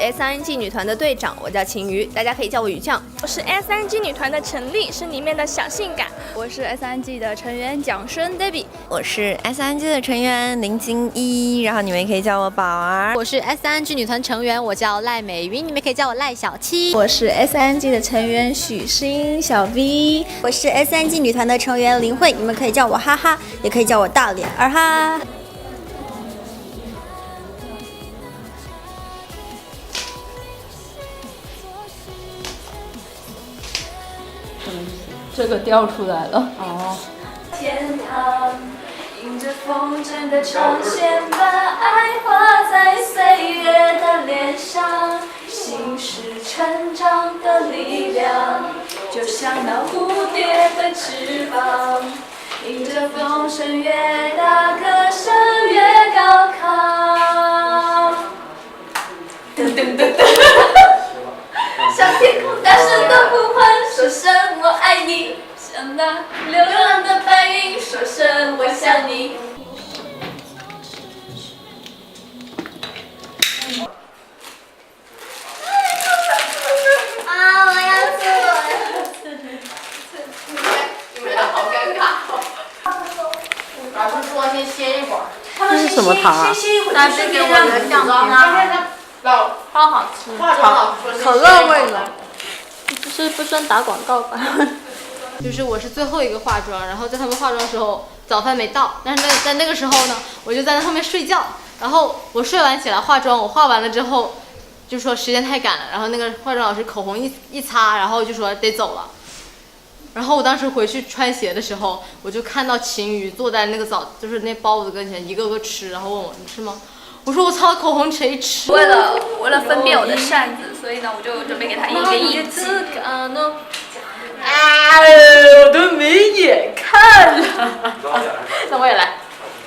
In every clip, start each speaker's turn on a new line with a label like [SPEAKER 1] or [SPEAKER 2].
[SPEAKER 1] 家好，我是 S N G 女团的队长，我叫秦瑜，大家可以叫我雨酱。
[SPEAKER 2] 我是 S N G 女团的陈丽，是里面的小性感。
[SPEAKER 3] 我是 S N G 的成员蒋申 Debbie，
[SPEAKER 4] 我是 S N G 的成员林金一，然后你们也可以叫我宝儿。
[SPEAKER 5] 我是 S N G 女团成员，我叫赖美云，你们可以叫我赖小七。
[SPEAKER 6] 我是 S N G 的成员许昕小 V，
[SPEAKER 7] 我是 S N G 女团的成员林慧，你们可以叫我哈哈，也可以叫我大脸二哈。
[SPEAKER 3] 这个掉出来了。
[SPEAKER 2] 哦。天堂，迎着风筝的长线，把爱画在岁月的脸上。心是成长的力量，就像那蝴蝶的翅膀，迎着风声越大，歌声越高亢。噔噔噔噔。向天空大声的呼唤，说声我爱你。像那流浪的白云，说声我想你。
[SPEAKER 7] 啊，我要吃，我要吃。
[SPEAKER 1] 你们俩好尴尬。老师说先歇一会儿。
[SPEAKER 4] 这是什么糖啊？
[SPEAKER 1] 那是给我的奖状啊。老超好吃，超
[SPEAKER 4] 可乐味的。
[SPEAKER 3] 不是不算打广告吧？
[SPEAKER 5] 就是我是最后一个化妆，然后在他们化妆的时候，早饭没到，但是在在那个时候呢，我就在那后面睡觉。然后我睡完起来化妆，我化完了之后，就说时间太赶了，然后那个化妆老师口红一一擦，然后就说得走了。然后我当时回去穿鞋的时候，我就看到秦宇坐在那个早就是那包子跟前，一个个吃，然后问我你吃吗？我说我操，口红谁吃？
[SPEAKER 2] 为了为了分辨我的扇子，所以呢，我就准备给他一个印记。
[SPEAKER 1] 啊，我都没眼看了。那我也来。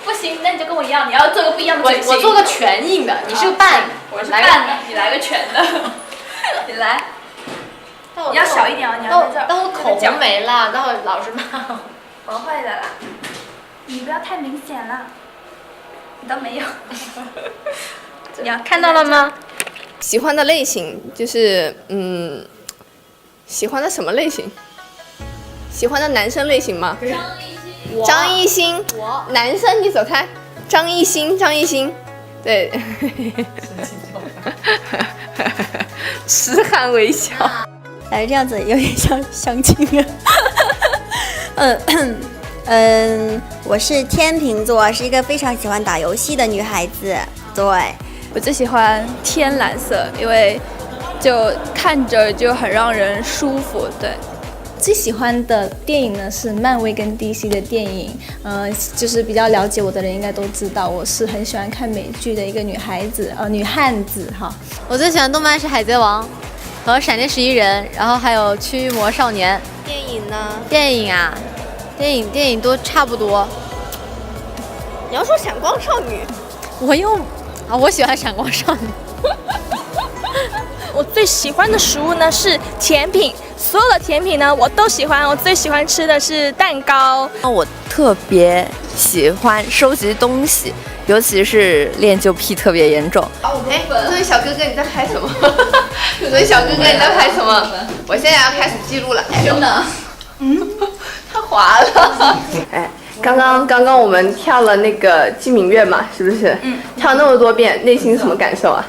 [SPEAKER 2] 不行，那你就跟我一样，你要做个不一样的嘴型。
[SPEAKER 5] 我做个全印的，你是个半，
[SPEAKER 2] 我是半的，你来个全的。你来。你要小一点哦，你要在这儿。
[SPEAKER 5] 但我口红没了，待会老师骂
[SPEAKER 2] 我。我会的啦。你不要太明显了。你都没有。
[SPEAKER 3] 你要看到了吗？
[SPEAKER 1] 喜欢的类型就是嗯，喜欢的什么类型？喜欢的男生类型吗？张艺兴。我。男生你走开。张艺兴，张艺兴。对。痴汉微笑。
[SPEAKER 7] 哎，这样子有点像相亲啊。嗯。嗯，我是天秤座，是一个非常喜欢打游戏的女孩子。对，
[SPEAKER 3] 我最喜欢天蓝色，因为就看着就很让人舒服。对，
[SPEAKER 6] 最喜欢的电影呢是漫威跟 DC 的电影。嗯，就是比较了解我的人应该都知道，我是很喜欢看美剧的一个女孩子，呃，女汉子哈。
[SPEAKER 5] 我最喜欢动漫是海贼王和闪电十一人，然后还有驱魔少年。
[SPEAKER 1] 电影呢？
[SPEAKER 5] 电影啊。电影电影都差不多。
[SPEAKER 1] 你要说闪光少女，
[SPEAKER 5] 我又啊，我喜欢闪光少女。
[SPEAKER 2] 我最喜欢的食物呢是甜品，所有的甜品呢我都喜欢。我最喜欢吃的是蛋糕。
[SPEAKER 4] 我特别喜欢收集东西，尤其是恋旧癖特别严重。
[SPEAKER 1] 哎，这位小哥哥你在拍什么？这位小哥哥你在拍什么？我现在要开始记录了。真的？嗯。太滑了！哎，刚刚刚刚我们跳了那个鸡鸣月嘛，是不是？嗯。跳那么多遍，内心什么感受啊？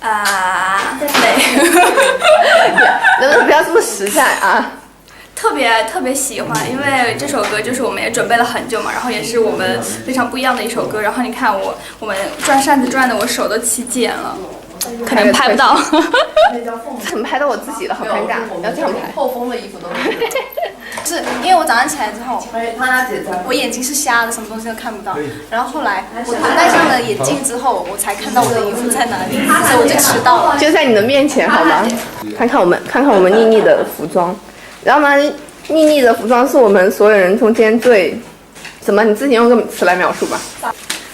[SPEAKER 2] 啊，累。
[SPEAKER 1] 能不能不要这么实在啊？
[SPEAKER 2] 特别特别喜欢，因为这首歌就是我们也准备了很久嘛，然后也是我们非常不一样的一首歌。然后你看我，我们转扇子转的我手都起茧了。可能拍不到，
[SPEAKER 1] 怎么拍到我自己了？好尴尬，要这样拍。
[SPEAKER 2] 后风的衣服都 是，因为我早上起来之后，我眼睛是瞎的，什么东西都看不到。然后后来我戴上了眼镜之后，我才看到我的衣服在哪里，所以我就迟到了。
[SPEAKER 1] 就在你的面前，好吗？看看我们，看看我们妮妮的服装，然后呢？妮妮的服装是我们所有人中间最怎么？你自己用个词来描述吧。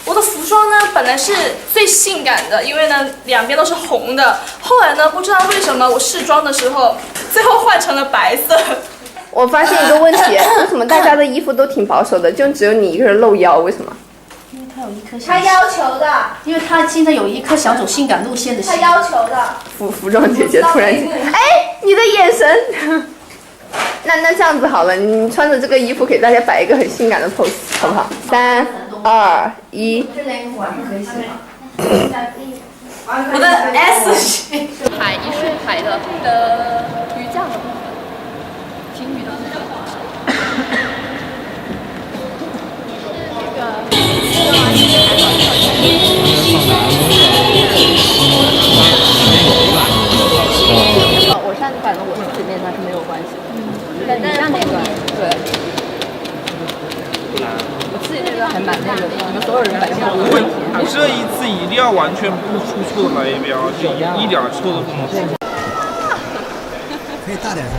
[SPEAKER 2] 我的服装呢，本来是最性感的，因为呢两边都是红的。后来呢，不知道为什么我试妆的时候，最后换成了白色。
[SPEAKER 1] 我发现一个问题，为什么大家的衣服都挺保守的，就只有你一个人露腰？为什么？
[SPEAKER 8] 因为他有一颗小
[SPEAKER 7] 他要求的，
[SPEAKER 8] 因为他现在有一颗想走性感路线的心。
[SPEAKER 7] 他要求的。
[SPEAKER 1] 服服装姐姐突然间，哎，你的眼神。那那这样子好了，你穿着这个衣服给大家摆一个很性感的 pose，好不好？三二一。
[SPEAKER 8] 我的 S 是。
[SPEAKER 4] 海一顺海的的鱼酱蛮那个的，你们所有人摆没有问题。
[SPEAKER 9] 这一次一定要完全不出错的来一标，就一点错都不能出。
[SPEAKER 10] 可以大点声。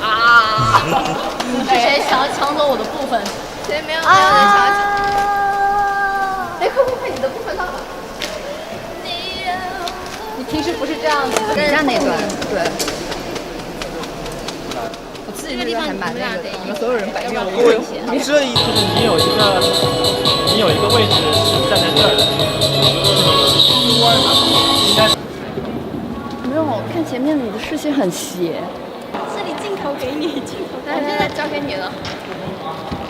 [SPEAKER 5] 啊！是谁想要抢走我的部分？
[SPEAKER 1] 谁没有没有人想要抢？哎，快快快，你的部分到了。
[SPEAKER 5] 你平时不是这样子的。
[SPEAKER 4] 你站那段，对。我自己那段还蛮那个的，你们所有人摆没有问题。
[SPEAKER 9] 这一次
[SPEAKER 11] 你有一个，你有一个位置是站在这儿的，应该。
[SPEAKER 4] 没有，看前面你的视线很斜。
[SPEAKER 6] 这里镜头给你，镜头。
[SPEAKER 1] 我现在交给你了。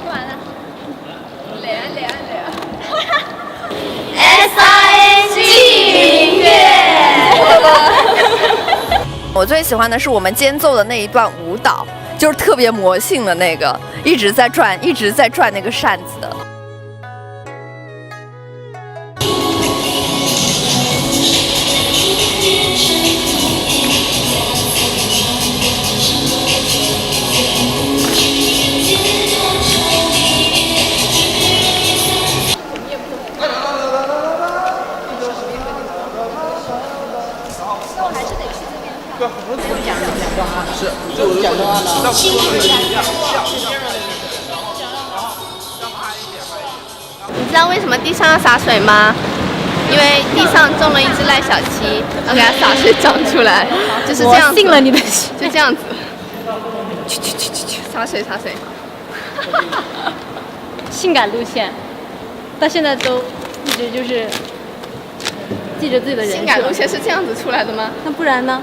[SPEAKER 6] 说完了。
[SPEAKER 1] 脸脸脸。
[SPEAKER 7] S I N G 音乐。
[SPEAKER 4] 我最喜欢的是我们间奏的那一段舞蹈，就是特别魔性的那个，一直在转，一直在转那个扇子的。
[SPEAKER 1] 你知道为什么地上要洒水吗？因为地上种了一只赖小七，要给它洒水长出来，就是这样子。
[SPEAKER 5] 我信了你的
[SPEAKER 1] 就这样子。去去去去去，洒水洒水。
[SPEAKER 5] 性感路线，到现在都一直就是记着自己的人。
[SPEAKER 1] 性感路线是这样子出来的吗？
[SPEAKER 5] 那不然呢？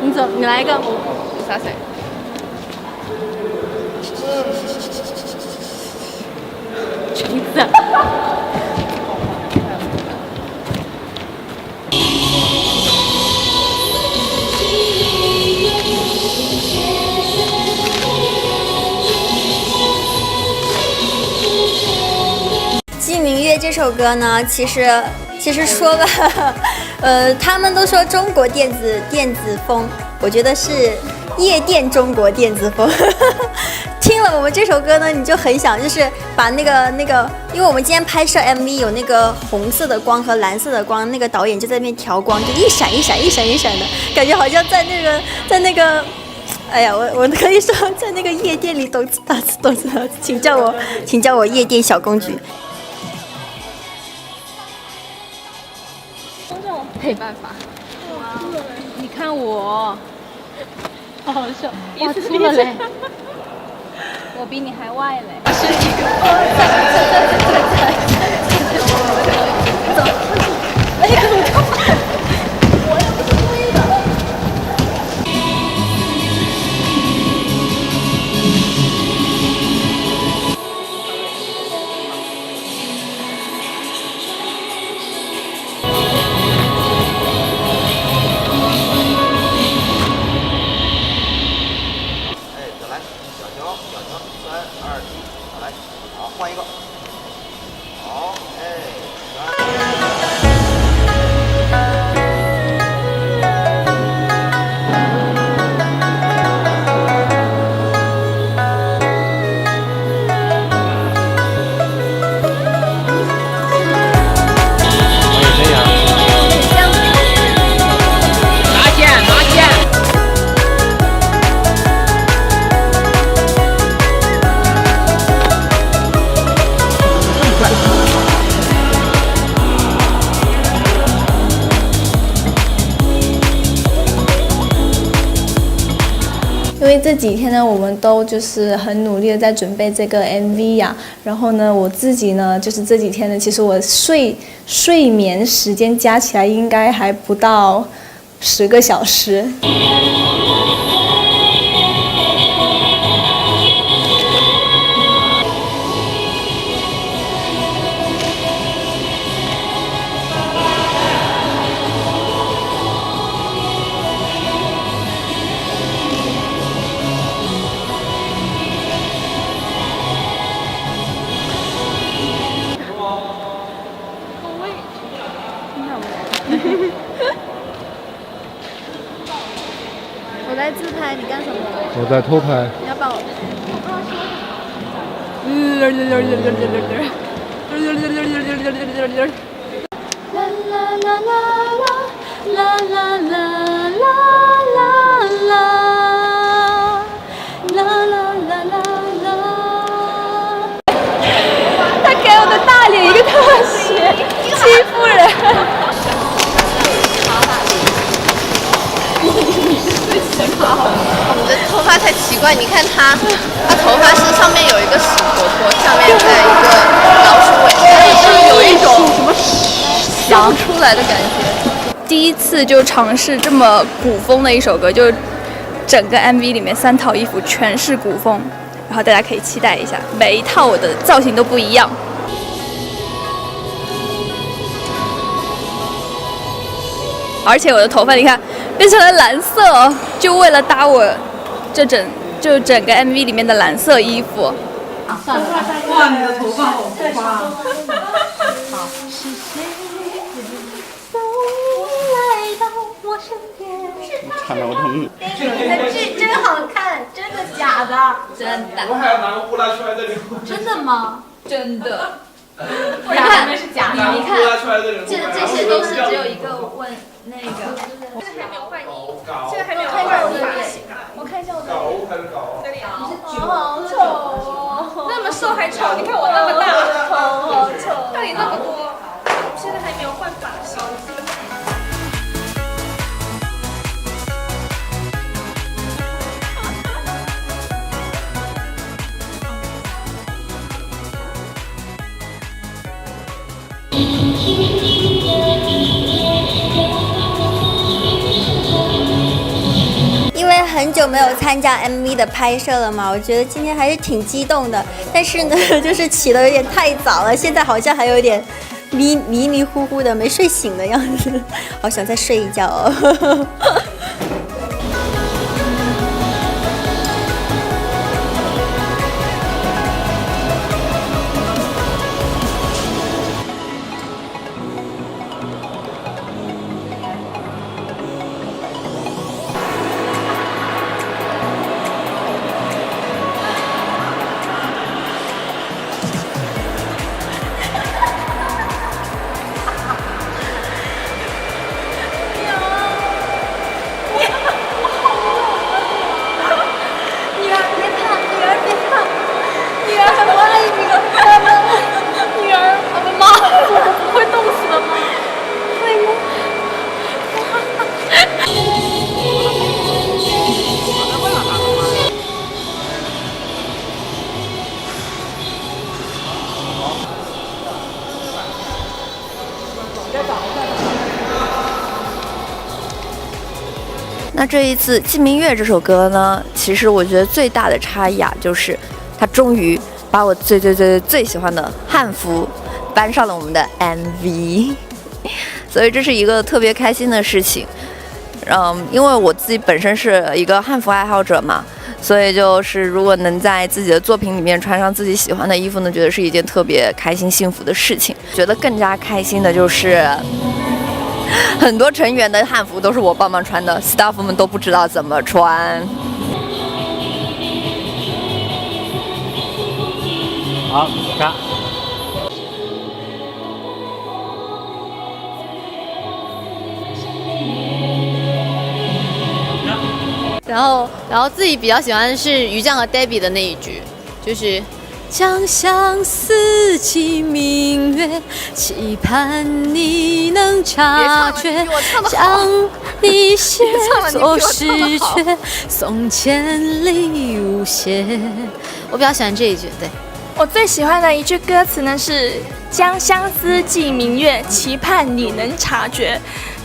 [SPEAKER 5] 你走，你来一个。
[SPEAKER 1] 我洒水。
[SPEAKER 5] 裙子。
[SPEAKER 7] 《鸡鸣乐》这首歌呢，其实其实说吧，呃，他们都说中国电子电子风，我觉得是夜店中国电子风。我们这首歌呢，你就很想就是把那个那个，因为我们今天拍摄 MV 有那个红色的光和蓝色的光，那个导演就在那边调光，就一闪一闪一闪一闪的感觉，好像在那个在那个。哎呀，我我可以说在那个夜店里懂打字懂字，请叫我请叫我夜店小公举。
[SPEAKER 1] 没办法。
[SPEAKER 5] 你看我，好好笑，哇，出了嘞！我比你还外嘞。
[SPEAKER 6] 几天呢，我们都就是很努力的在准备这个 MV 呀、然后呢，我自己呢，就是这几天呢，其实我睡睡眠时间加起来应该还不到十个小时。
[SPEAKER 2] 在
[SPEAKER 12] 偷拍。
[SPEAKER 2] 你要帮我。
[SPEAKER 13] 啦啦啦啦啦啦啦啦啦啦啦啦啦啦。
[SPEAKER 2] 他给我的大脸一个特写，欺负人。
[SPEAKER 1] 你的头发才奇怪，你看他，他头发是上面有一个屎坨坨，下面在一个老鼠尾，
[SPEAKER 2] 就是有一种什么想出来的感觉。第一次就尝试这么古风的一首歌，就整个 MV 里面三套衣服全是古风，然后大家可以期待一下，每一套我的造型都不一样。而且我的头发你看变成了蓝色，就为了搭我这整就整个 MV 里面的蓝色衣服。
[SPEAKER 5] 算了哇，你的头发好花。
[SPEAKER 14] 看得我疼。
[SPEAKER 5] 这真好看，真的假的？真的。
[SPEAKER 15] 我还要拿个布拉出来这里。
[SPEAKER 5] 真的吗？
[SPEAKER 2] 真的。
[SPEAKER 5] 你看，是假的。
[SPEAKER 2] 你看，这这些都是只有一个问那个，这个还没有换衣，这个还没有换我好，很
[SPEAKER 15] 搞。这里
[SPEAKER 2] 好好丑哦。那么瘦还丑？你看我那么大，好丑。这里那么多，我现在还没有办法
[SPEAKER 7] 收集。很久没有参加 MV 的拍摄了嘛，我觉得今天还是挺激动的。但是呢，就是起的有点太早了，现在好像还有点迷迷迷糊糊的，没睡醒的样子，好想再睡一觉哦。
[SPEAKER 4] 这一次《寄明月》这首歌呢，其实我觉得最大的差异啊，就是它终于把我最最最最喜欢的汉服搬上了我们的 MV，所以这是一个特别开心的事情。嗯，因为我自己本身是一个汉服爱好者嘛，所以就是如果能在自己的作品里面穿上自己喜欢的衣服呢，觉得是一件特别开心幸福的事情。觉得更加开心的就是。很多成员的汉服都是我帮忙穿的，staff 们都不知道怎么穿。
[SPEAKER 11] 好，看。
[SPEAKER 16] 然后，然后自己比较喜欢的是于酱和 Debbie 的那一局，就是将相思寄明月，期盼你能察觉，将你写作 诗阙，送千里无邪。我比较喜欢这一句，对。
[SPEAKER 17] 我最喜欢的一句歌词呢是“将相思寄明月，期盼你能察觉”。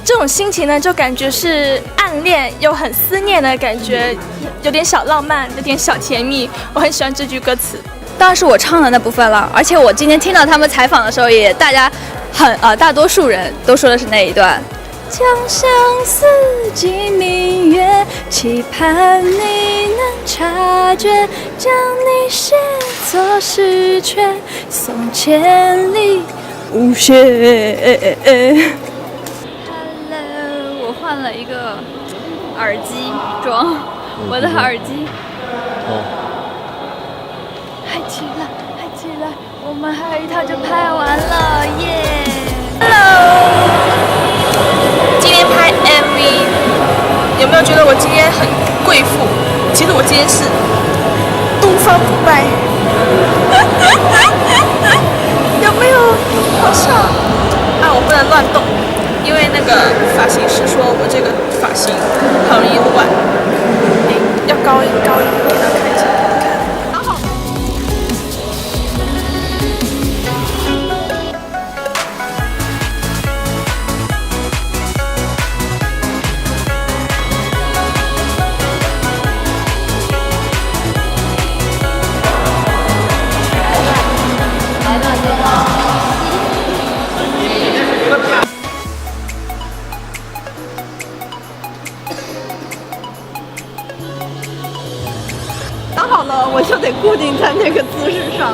[SPEAKER 17] 这种心情呢，就感觉是暗恋又很思念的感觉，有点小浪漫，有点小甜蜜。我很喜欢这句歌词。
[SPEAKER 2] 当然是我唱的那部分了，而且我今天听到他们采访的时候，也大家很呃，大多数人都说的是那一段。
[SPEAKER 16] 将相思寄明月，期盼你能察觉，将你写作诗卷，送千里无邪。
[SPEAKER 2] Hello，我换了一个耳机装，我的耳机。哦。嗨起来，嗨起来，我我们还有一套就拍完了，耶！Hello。
[SPEAKER 17] 今天拍 MV，有没有觉得我今天很贵妇？其实我今天是东方不败，
[SPEAKER 1] 我就得固定在那个姿势上。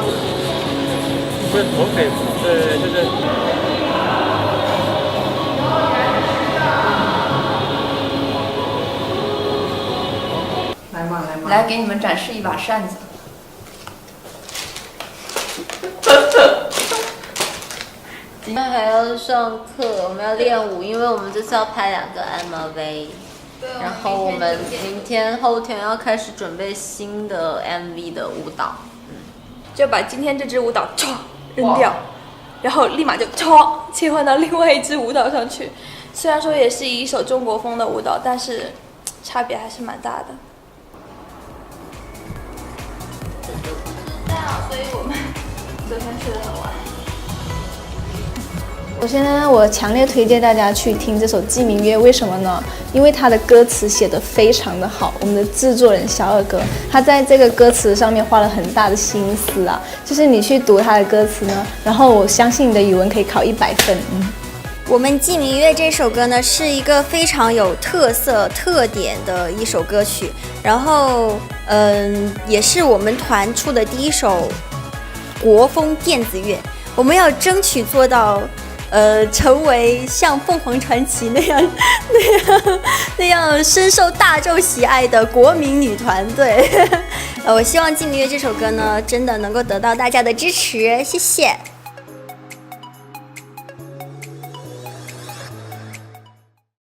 [SPEAKER 11] 不是头可以，呃，就是。
[SPEAKER 4] 来嘛来嘛，来给你们展示一把扇子。
[SPEAKER 16] 今天还要上课，我们要练舞，因为我们这次要拍两个 MV。然后我们明天、后天要开始准备新的 MV 的舞蹈，
[SPEAKER 17] 嗯，就把今天这支舞蹈唰扔掉，然后立马就唰切换到另外一支舞蹈上去。虽然说也是一首中国风的舞蹈，但是差别还是蛮大的。不知道，所以我们昨天睡得很晚。
[SPEAKER 6] 首先呢，我强烈推荐大家去听这首《寄明月》，为什么呢？因为它的歌词写得非常的好。我们的制作人小二哥，他在这个歌词上面花了很大的心思啊。就是你去读他的歌词呢，然后我相信你的语文可以考一百分。嗯，
[SPEAKER 7] 我们《寄明月》这首歌呢，是一个非常有特色、特点的一首歌曲。然后，嗯，也是我们团出的第一首国风电子乐。我们要争取做到。呃，成为像凤凰传奇那样、那样、那样深受大众喜爱的国民女团队。呃，我希望《静谧月》这首歌呢，真的能够得到大家的支持，谢谢。